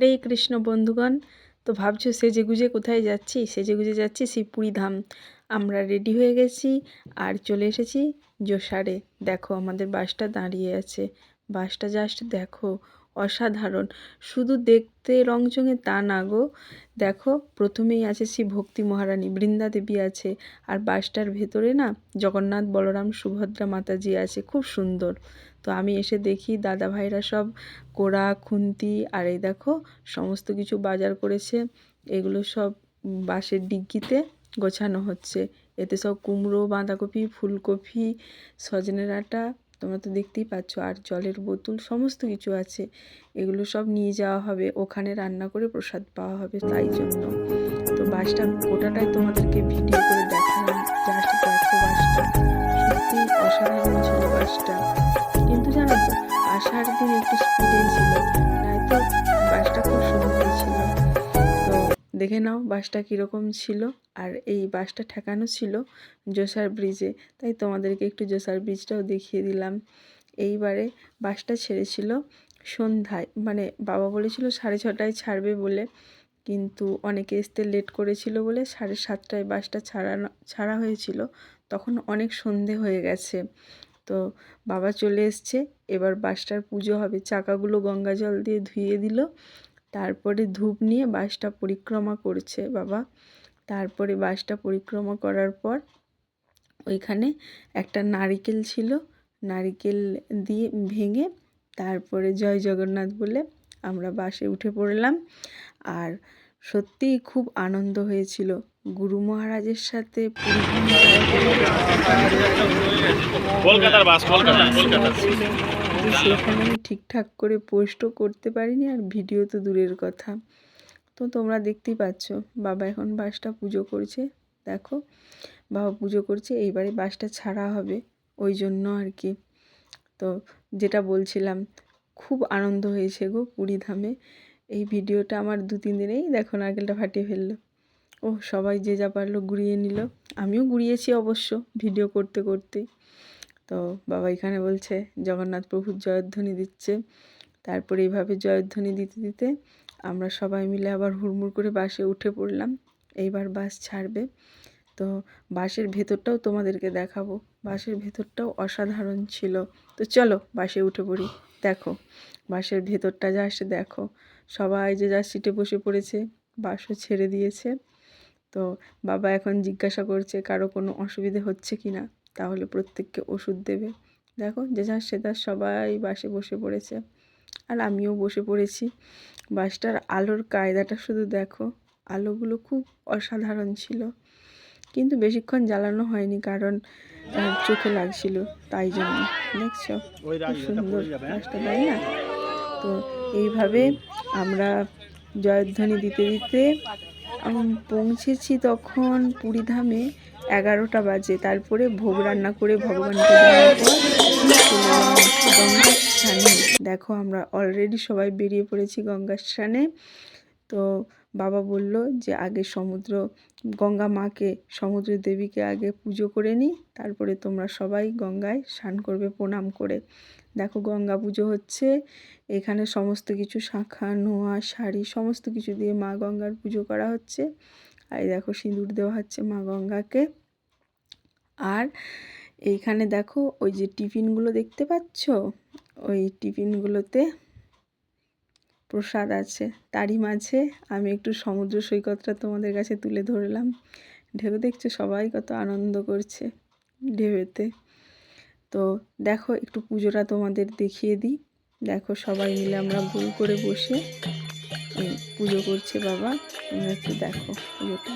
হরে কৃষ্ণ বন্ধুগণ, তো ভাবছ সেজে গুজে কোথায় যাচ্ছি? সেজে গুজে যাচ্ছি পুরী ধাম। আমরা রেডি হয়ে গেছি আর চলে এসেছি জোসারে দেখো আমাদের বাসটা দাঁড়িয়ে আছে। বাসটা জাস্ট দেখো। অসাধারণ। শুধু দেখতে রংচঙে তা না গো। দেখো, প্রথমেই আছে শ্রী ভক্তি মহারানী বৃন্দা দেবী আছে। আর বাসটার ভেতরে না জগন্নাথ বলরাম, সুভদ্রা মাতাজি আছে, খুব সুন্দর। তো আমি এসে দেখি দাদা ভাইরা সব কোড়া, খুন্তি, আর এই দেখো সমস্ত কিছু বাজার করেছে। এগুলো সব বাঁশের ডিগ্গিতে গোছানো হচ্ছে। এতে সব কুমড়ো, বাঁধাকপি, ফুলকপি, সজনে ডাঁটা তোমরা তো দেখতেই পাচ্ছ, আর জলের বোতল সমস্ত কিছু আছে। এগুলো সব নিয়ে যাওয়া হবে, ওখানে রান্না করে প্রসাদ পাওয়া হবে তাই জন্য। তো বাসটা গোটাটাই তোমাদেরকে ভিডিও করে দেখালাম বাসটা। অসাধারণ ছিল বাসটা। কিন্তু জানো তো, আসার দিন একটু স্পিডে ছিল। দেখে নাও বাসটা কীরকম ছিল। আর এই বাসটা ঠেকানো ছিল জোসার ব্রিজে তাই তোমাদেরকে একটু জোসার ব্রিজটাও দেখিয়ে দিলাম। এইবারে বাসটা ছেড়েছিল সন্ধ্যায়। মানে বাবা বলেছিল সাড়ে ছটায় ছাড়বে বলে। কিন্তু অনেকে আসতে লেট করেছিল বলে সাড়ে সাতটায় বাসটা ছাড়ানো, ছাড়া হয়েছিল। তখন অনেক সন্ধে হয়ে গেছে। তো বাবা চলে এসছে। এবার বাসটার পুজো হবে। চাকাগুলো গঙ্গা জল দিয়ে ধুয়ে দিল। তারপরে ধূপ নিয়ে বাসটা পরিক্রমা করছে বাবা। তারপরে বাসটা পরিক্রমা করার পর ওইখানে একটা নারিকেল ছিল, নারিকেল দিয়ে ভেঙে তারপরে জয় জগন্নাথ বলে আমরা বাসে উঠে পড়লাম। আর সত্যিই খুব আনন্দ হয়েছিল। গুরু মহারাজের সাথে কলকাতার বাস, কলকাতা কলকাতা। সেখানে আমি ঠিকঠাক করে পোস্টও করতে পারিনি আর ভিডিও তো দূরের কথা। তো তোমরা দেখতেই পাচ্ছ বাবা এখন বাসটা পুজো করছে দেখো। বাবা পুজো করছে এইবারে বাসটা ছাড়া হবে ওই জন্য আর কি। তো যেটা বলছিলাম খুব আনন্দ হয়েছে গো পুরী ধামে। এই ভিডিওটা আমার দু তিন দিনেই দেখো নারকেলটা ফাটিয়ে ফেলল। ও সবাই যে যা পারল গুড়িয়ে নিল। আমিও ঘুরিয়েছি অবশ্য ভিডিও করতে করতেই। তো বাবা এখানে বলছে, জগন্নাথ প্রভুর জয়ধ্বনি দিচ্ছে। তারপরে এইভাবে জয়ধ্বনি দিতে দিতে আমরা সবাই মিলে আবার হুড়মুড় করে বাসে উঠে পড়লাম। এইবার বাস ছাড়বে। তো বাসের ভেতরটাও তোমাদেরকে দেখাবো। বাসের ভেতরটাও অসাধারণ ছিল। তো চলো বাসে উঠে পড়ি। দেখো, বাসের ভেতরটা যা আসে দেখো। সবাই যে যার সিটে বসে পড়েছে, বাসও ছেড়ে দিয়েছে। তো বাবা এখন জিজ্ঞাসা করছে, কারও কোনো অসুবিধে হচ্ছে কি না তাহলে প্রত্যেককে ওষুধ দেবে। দেখো যে যার সে তার সবাই বাসে বসে পড়েছে। আর আমিও বসে পড়েছি। বাসটার আলোর কায়দাটা শুধু দেখো আলোগুলো খুব অসাধারণ ছিল। কিন্তু বেশিক্ষণ জ্বালানো হয়নি কারণ চোখে লাগছিল তাই জন্য। দেখছ? সুন্দর যাবে, হ্যাঁ? বাসটা তাই না? তো এইভাবে আমরা জয়ধ্বনি দিতে দিতে পৌঁছেছি তখন পুরীধামে এগারোটা বাজে। তারপরে ভোগ রান্না করে ভগবানকে দেওয়ার দেখো, আমরা অলরেডি সবাই বেরিয়ে পড়েছি গঙ্গার স্নানে। তো বাবা বলল যে, আগে সমুদ্র, গঙ্গা মাকে, সমুদ্র দেবীকে আগে পুজো করে নিই তারপরে তোমরা সবাই গঙ্গায় স্নান করবে প্রণাম করে। দেখো, গঙ্গা পুজো হচ্ছে। এখানে সমস্ত কিছু শাঁখা, নোয়া, শাড়ি, সমস্ত কিছু দিয়ে মা গঙ্গার পুজো করা হচ্ছে। আর দেখো, সিঁদুর দেওয়া হচ্ছে মা গঙ্গাকে। আর এইখানে দেখো ওই যে টিফিনগুলো দেখতে পাচ্ছ? ওই টিফিনগুলোতে প্রসাদ আছে তারই মাঝে আমি একটু সমুদ্র সৈকতটা তোমাদের কাছে তুলে ধরলাম। ঢেউ দেখছ? সবাই কত আনন্দ করছে ঢেউতে। তো দেখো একটু পুজোটা তোমাদের দেখিয়ে দিই। দেখো সবাই মিলে আমরা ভুল করে বসে পুজো করছে বাবা। একটু দেখো পুজোটা।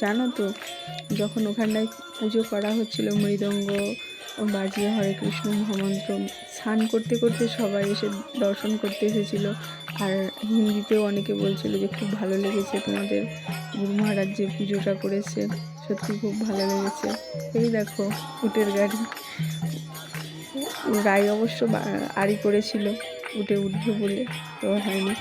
জানো তো, যখন ওখানটায় পুজো করা হচ্ছিল মৃদঙ্গ বাজিয়ে হরে কৃষ্ণ মহামন্ত্র, স্নান করতে করতে সবাই এসে দর্শন করতে এসেছিল। আর হিন্দিতেও অনেকে বলছিল যে খুব ভালো লেগেছে তোমাদের। গুরু মহারাজ যে পুজোটা করেছে, সত্যি খুব ভালো লেগেছে। এই দেখো, উটের গাড়ি। রায় অবশ্য আড়ি করেছিল উঠে উঠবে বলে। তো হয়নি।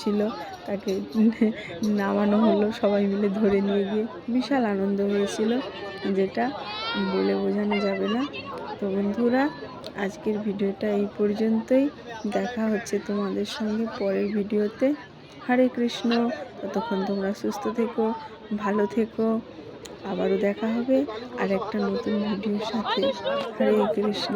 নামছিল তাকে নামানো হলো, সবাই মিলে ধরে নিয়ে গিয়ে বিশাল আনন্দ হয়েছিল, যেটা বলে বোঝানো যাবে না। তো বন্ধুরা, আজকের ভিডিওটা এই পর্যন্তই। দেখা হচ্ছে তোমাদের সঙ্গে পরের ভিডিওতে। হরে কৃষ্ণ। ততক্ষণ তোমরা সুস্থ থেকো, ভালো থেকো। আবারও দেখা হবে আর একটা নতুন ভিডিওর সাথে। হরে কৃষ্ণ।